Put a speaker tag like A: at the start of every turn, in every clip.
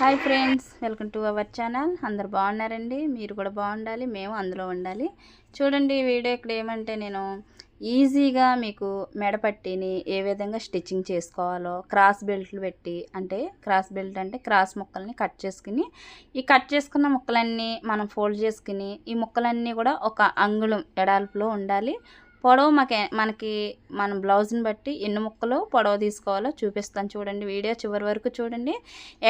A: Hi friends welcome to our channel. అందరు బాగున్నారండి? మీరు కూడా బాగుండాలి మేము అందులో ఉండాలి. చూడండి వీడియో ఇక్కడ ఏమంటే నేను ఈజీగా మీకు మెడపట్టిని ఏ విధంగా స్టిచ్చింగ్ చేసుకోవాలో క్రాస్ బెల్ట్లు పెట్టి అంటే క్రాస్ బెల్ట్ అంటే క్రాస్ ముక్కల్ని కట్ చేసుకుని ఈ కట్ చేసుకున్న ముక్కలన్నీ మనం ఫోల్డ్ చేసుకుని ఈ ముక్కలన్నీ కూడా ఒక అంగుళం ఎడాల్పులో ఉండాలి. పొడవు మాకే మనకి మన బ్లౌజ్ని బట్టి ఎన్ని ముక్కలు పొడవు తీసుకోవాలో చూపిస్తాను చూడండి. వీడియో చివరి వరకు చూడండి.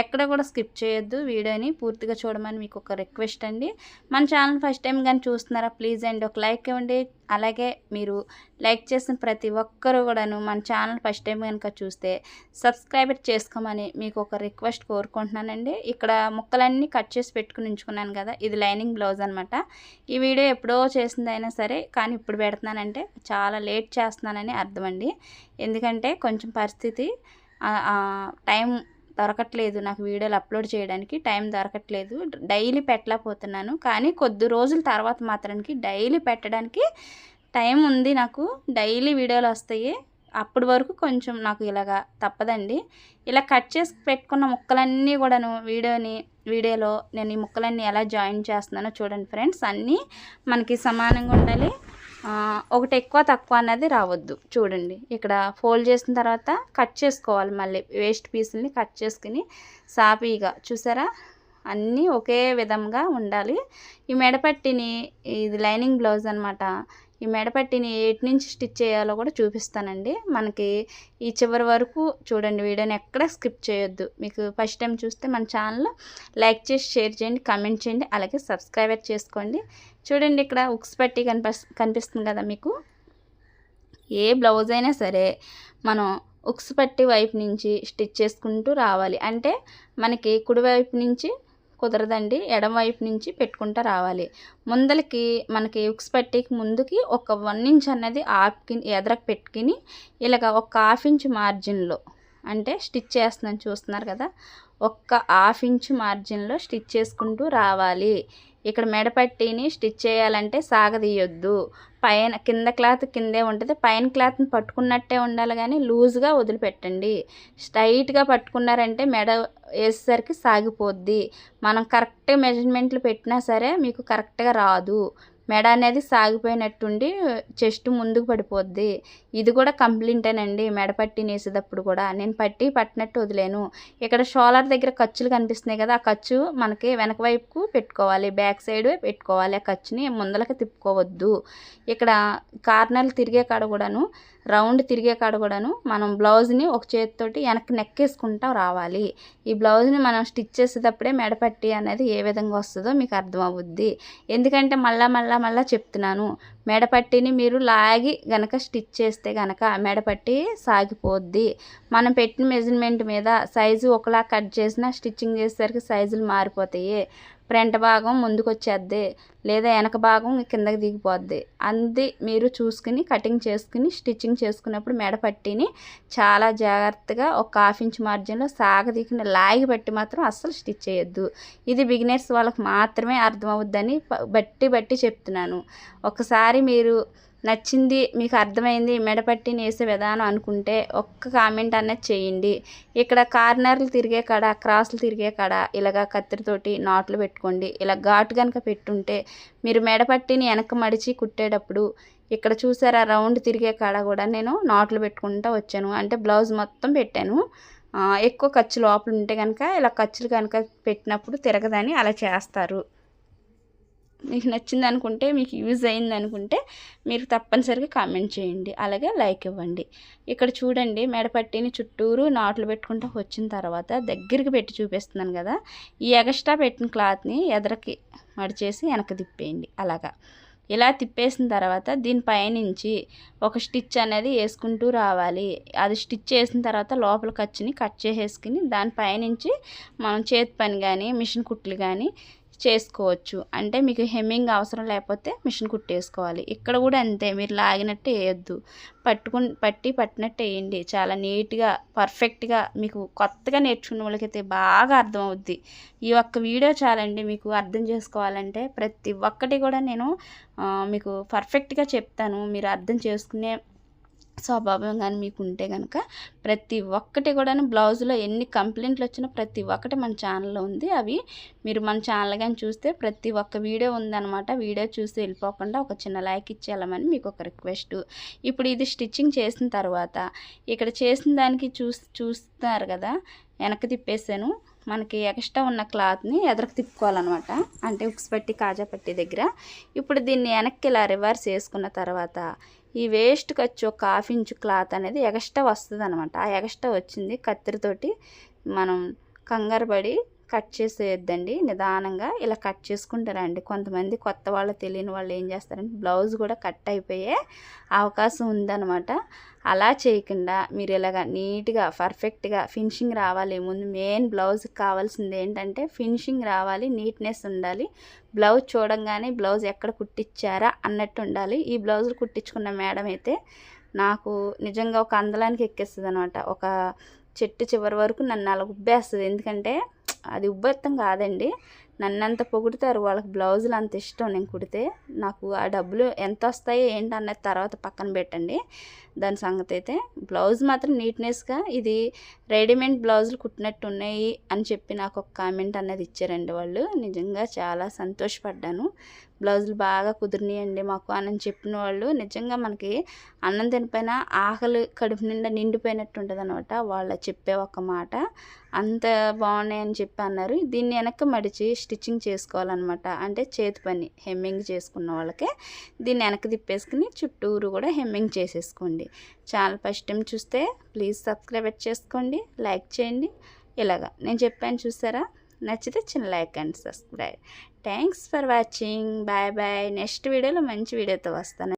A: ఎక్కడ కూడా స్కిప్ చేయొద్దు. వీడియోని పూర్తిగా చూడమని మీకు ఒక రిక్వెస్ట్ అండి. మన ఛానల్ ఫస్ట్ టైం కానీ చూస్తున్నారా ప్లీజ్ అండి ఒక లైక్ ఇవ్వండి. అలాగే మీరు లైక్ చేసిన ప్రతి ఒక్కరు కూడాను మన ఛానల్ ఫస్ట్ టైం కనుక చూస్తే సబ్స్క్రైబర్ చేసుకోమని మీకు ఒక రిక్వెస్ట్ కోరుకుంటున్నానండి. ఇక్కడ ముక్కలన్నీ కట్ చేసి పెట్టుకుని ఉంచుకున్నాను కదా ఇది లైనింగ్ బ్లౌజ్ అనమాట ఈ వీడియో ఎప్పుడో చేసిందైనా సరే కానీ ఇప్పుడు పెడుతున్నానంటే చాలా లేట్ చేస్తున్నానని అర్థం అండి ఎందుకంటే కొంచెం పరిస్థితి టైం దొరకట్లేదు నాకు వీడియోలు అప్లోడ్ చేయడానికి టైం దొరకట్లేదు. డైలీ పెట్టలేకపోతున్నాను. కానీ కొద్ది రోజుల తర్వాత మాత్రానికి డైలీ పెట్టడానికి టైం ఉంది నాకు. డైలీ వీడియోలు వస్తాయి. అప్పటి వరకు కొంచెం నాకు ఇలాగా తప్పదండి. ఇలా కట్ చేసి పెట్టుకున్న ముక్కలన్నీ కూడాను వీడియోని వీడియోలో నేను ఈ ముక్కలన్నీ ఎలా జాయిన్ చేస్తున్నానో చూడండి ఫ్రెండ్స్. అన్నీ మనకి సమానంగా ఉండాలి. ఒకటి ఎక్కువ తక్కువ అన్నది రావద్దు. చూడండి. ఇక్కడ ఫోల్డ్ చేసిన తర్వాత కట్ చేసుకోవాలి మళ్ళీ. వేస్ట్ పీసుల్ని కట్ చేసుకుని సాపీగా చూసారా? అన్నీ ఒకే విధంగా ఉండాలి. ఈ మెడపట్టిని ఇది లైనింగ్ బ్లౌజ్ అనమాట ఈ మెడపట్టిని ఎటు నుంచి స్టిచ్ చేయాలో కూడా చూపిస్తానండి. మనకి ఈ చివరి వరకు చూడండి వీడియోని ఎక్కడ స్కిప్ చేయొద్దు. మీకు ఫస్ట్ టైం చూస్తే మన ఛానల్ లైక్ చేసి షేర్ చేయండి కామెంట్ చేయండి అలాగే సబ్స్క్రైబర్ చేసుకోండి. చూడండి ఇక్కడ ఉక్స్ పట్టి కనిపిస్తుంది కదా మీకు. ఏ బ్లౌజ్ అయినా సరే మనం ఉక్స్ పట్టి వైపు నుంచి స్టిచ్ చేసుకుంటూ రావాలి. అంటే మనకి కుడి వైపు నుంచి కుదరదండి ఎడం వైపు నుంచి పెట్టుకుంటూ రావాలి. ముందలకి మనకి ఉక్స్ పట్టికి ముందుకి ఒక వన్ ఇంచ్ అన్నది ఆప్కి ఎదరకు పెట్టుకుని ఇలాగ ఒక హాఫ్ ఇంచ్ మార్జిన్లో అంటే స్టిచ్ చేస్తున్నాను చూస్తున్నారు కదా ఒక్క హాఫ్ ఇంచ్ మార్జిన్లో స్టిచ్ చేసుకుంటూ రావాలి. ఇక్కడ మెడపట్టిని స్టిచ్ చేయాలంటే సాగదీయొద్దు. పైన కింద క్లాత్ కిందే ఉంటుంది. పైన క్లాత్ని పట్టుకున్నట్టే ఉండాలి కానీ లూజ్గా వదిలిపెట్టండి. స్ట్రైట్గా పట్టుకున్నారంటే మెడ వేసేసరికి సాగిపోద్ది. మనం కరెక్ట్ మెజర్మెంట్లు పెట్టినా సరే మీకు కరెక్ట్గా రాదు. మెడ అనేది సాగిపోయినట్టుండి చెస్ట్ ముందుకు పడిపోద్ది. ఇది కూడా కంప్లైంటేనండి మెడ పట్టి నేసేటప్పుడు కూడా. నేను పట్టి పట్టినట్టు వదిలేను. ఇక్కడ షోలర్ దగ్గర ఖర్చులు కనిపిస్తున్నాయి కదా ఆ ఖర్చు మనకి వెనక వైపుకు పెట్టుకోవాలి. బ్యాక్ సైడ్ పెట్టుకోవాలి. ఆ ఖర్చుని ముందలకి తిప్పుకోవద్దు. ఇక్కడ కార్నర్లు తిరిగే కాడ కూడాను రౌండ్ తిరిగే కాడ కూడాను మనం బ్లౌజ్ని ఒక చేతితోటి వెనక్కి నెక్కేసుకుంటా రావాలి. ఈ బ్లౌజ్ని మనం స్టిచ్ చేసేటప్పుడే మెడపట్టి అనేది ఏ విధంగా వస్తుందో మీకు అర్థమవుద్ది. ఎందుకంటే మళ్ళా మళ్ళా మళ్ళా చెప్తున్నాను. మెడపట్టిని మీరు లాగి గనక స్టిచ్ చేస్తే గనక మెడపట్టి సాగిపోద్ది. మనం పెట్టిన మెజర్మెంట్ మీద సైజు ఒకలా కట్ చేసినా స్టిచ్చింగ్ చేసేసరికి సైజులు మారిపోతాయి. ఫ్రంట్ భాగం ముందుకు వచ్చేద్ది లేదా వెనక భాగం కిందకి దిగిపోద్ది. అంది మీరు చూసుకుని కటింగ్ చేసుకుని స్టిచ్చింగ్ చేసుకున్నప్పుడు మెడ పట్టిని చాలా జాగ్రత్తగా ఒక హాఫ్ ఇంచ్ మార్జిన్లో సాగదీకిన లాగి బట్టి మాత్రం అస్సలు స్టిచ్ చేయొద్దు. ఇది బిగినర్స్ వాళ్ళకి మాత్రమే అర్థమవుద్దని బట్టి బట్టి చెప్తున్నాను. ఒకసారి మీరు నచ్చింది మీకు అర్థమైంది మెడపట్టి నేసే విధానం అనుకుంటే ఒక్క కామెంట్ అన్నది చేయండి. ఇక్కడ కార్నర్లు తిరిగే కాడ క్రాస్లు తిరిగే కాడ ఇలాగ కత్తిరితోటి నాట్లు పెట్టుకోండి. ఇలా ఘాటు కనుక పెట్టుంటే మీరు మెడపట్టిని వెనక మడిచి కుట్టేటప్పుడు ఇక్కడ చూసారా రౌండ్ తిరిగే కాడ కూడా నేను నాట్లు పెట్టుకుంటూ వచ్చాను. అంటే బ్లౌజ్ మొత్తం పెట్టాను. ఎక్కువ ఖర్చు లోపల ఉంటే కనుక ఇలా ఖర్చులు కనుక పెట్టినప్పుడు తిరగదని అలా చేస్తారు. మీకు నచ్చింది అనుకుంటే మీకు యూజ్ అయింది అనుకుంటే మీరు తప్పనిసరిగా కామెంట్ చేయండి. అలాగే లైక్ ఇవ్వండి. ఇక్కడ చూడండి మెడపట్టిని చుట్టూరు నాట్లు పెట్టుకుంటూ వచ్చిన తర్వాత దగ్గరికి పెట్టి చూపిస్తున్నాను కదా ఈ ఎగస్ట్రా పెట్టిన క్లాత్ని ఎదరకి మడిచేసి వెనక తిప్పేయండి. అలాగా. ఇలా తిప్పేసిన తర్వాత దీనిపైనుంచి ఒక స్టిచ్ అనేది వేసుకుంటూ రావాలి. అది స్టిచ్ చేసిన తర్వాత లోపల ఖర్చుని కట్ చేసేసుకుని దానిపైనుంచి మనం చేతి పని కానీ మిషన్ కుట్లు కానీ చేసుకోవచ్చు. అంటే మీకు హెమ్మింగ్ అవసరం లేకపోతే మిషన్ కుట్టేసుకోవాలి. ఇక్కడ కూడా అంతే. మీరు లాగినట్టు వేయొద్దు. పట్టుకు పట్టి పట్టినట్టు వేయండి. చాలా నీట్గా పర్ఫెక్ట్గా మీకు కొత్తగా నేర్చుకున్న వాళ్ళకైతే బాగా అర్థమవుద్ది. ఈ ఒక్క వీడియో చాలండి మీకు అర్థం చేసుకోవాలంటే ప్రతి ఒక్కటి కూడా నేను మీకు పర్ఫెక్ట్గా చెప్తాను. మీరు అర్థం చేసుకునే స్వభావం కానీ మీకు ఉంటే కనుక ప్రతి ఒక్కటి కూడా బ్లౌజ్లో ఎన్ని కంప్లైంట్లు వచ్చినా ప్రతి ఒక్కటి మన ఛానల్లో ఉంది. అవి మీరు మన ఛానల్ కానీ చూస్తే ప్రతి ఒక్క వీడియో ఉందన్నమాట. వీడియో చూసి వెళ్ళిపోకుండా ఒక చిన్న లైక్ ఇచ్చేయాలని మీకు ఒక రిక్వెస్ట్. ఇప్పుడు ఇది స్టిచ్చింగ్ చేసిన తర్వాత ఇక్కడ చేసిన దానికి చూస్ చూస్తున్నారు కదా వెనక్కి తిప్పేసాను. మనకి ఎక్స్ట్రా ఉన్న క్లాత్ని ఎదరకు తిప్పుకోవాలన్నమాట. అంటే ఉక్స్ పట్టి కాజా పట్టి దగ్గర. ఇప్పుడు దీన్ని వెనక్కి ఇలా రివర్స్ వేసుకున్న తర్వాత ఈ వేస్ట్ ఖర్చు ఒక హాఫ్ ఇంచు క్లాత్ అనేది ఎగస్ట్రా వస్తుంది అనమాట ఆ ఎగస్ట్రా వచ్చింది కత్తిరితోటి మనం కంగారు పడి కట్ చేసేయద్దండి. నిదానంగా ఇలా కట్ చేసుకుంటారండి. కొంతమంది కొత్త వాళ్ళు తెలియని వాళ్ళు ఏం చేస్తారంటే బ్లౌజ్ కూడా కట్ అయిపోయే అవకాశం ఉందన్నమాట. అలా చేయకుండా మీరు ఇలాగ నీట్గా పర్ఫెక్ట్గా ఫినిషింగ్ రావాలి. ముందు మెయిన్ బ్లౌజ్కి కావాల్సింది ఏంటంటే ఫినిషింగ్ రావాలి నీట్నెస్ ఉండాలి. బ్లౌజ్ చూడంగానే బ్లౌజ్ ఎక్కడ కుట్టించారా అన్నట్టు ఉండాలి. ఈ బ్లౌజులు కుట్టించుకున్న మేడం అయితే నాకు నిజంగా ఒక అందలానికి ఎక్కేస్తుంది అనమాట ఒక చెట్టు చివరి వరకు నన్ను అలా ఉబ్బేస్తుంది. ఎందుకంటే అది ఉబ్బెత్తం కాదండి. నన్నంత పొగుడుతారు. వాళ్ళకి బ్లౌజులు అంత ఇష్టం నేను కుడితే నాకు ఆ డబ్బులు ఎంత వస్తాయో ఏంటి అన్నది తర్వాత పక్కన పెట్టండి. దాని సంగతి అయితే బ్లౌజ్ మాత్రం నీట్నెస్గా ఇది రెడీమేడ్ బ్లౌజులు కుట్టినట్టు ఉన్నాయి అని చెప్పి నాకు ఒక కామెంట్ అన్నది ఇచ్చారండి వాళ్ళు. నిజంగా చాలా సంతోషపడ్డాను. బ్లౌజులు బాగా కుదిరినాయండి మాకు అని చెప్పిన వాళ్ళు. నిజంగా మనకి అన్నం తినిపోయిన ఆకలి కడుపు నిండా నిండిపోయినట్టు ఉంటుంది అనమాట వాళ్ళ చెప్పే ఒక మాట. అంత బాగున్నాయని చెప్పి అన్నారు. దీన్ని వెనక్కి మడిచి స్టిచ్చింగ్ చేసుకోవాలన్నమాట. అంటే చేతి పని హెమ్మింగ్ చేసుకున్న వాళ్ళకే. దీన్ని వెనక తిప్పేసుకుని చుట్టూరు కూడా హెమ్మింగ్ చేసేసుకోండి. ఛానల్ ఫస్ట్ టైం చూస్తే ప్లీజ్ సబ్స్క్రైబ్ చేసుకోండి లైక్ చేయండి. ఇలాగా. నేను చెప్పాను చూసారా? నచ్చితే చిన్న like and subscribe. Thanks for watching. Bye bye. Next వీడియోలో మంచి వీడియోతో వస్తాను.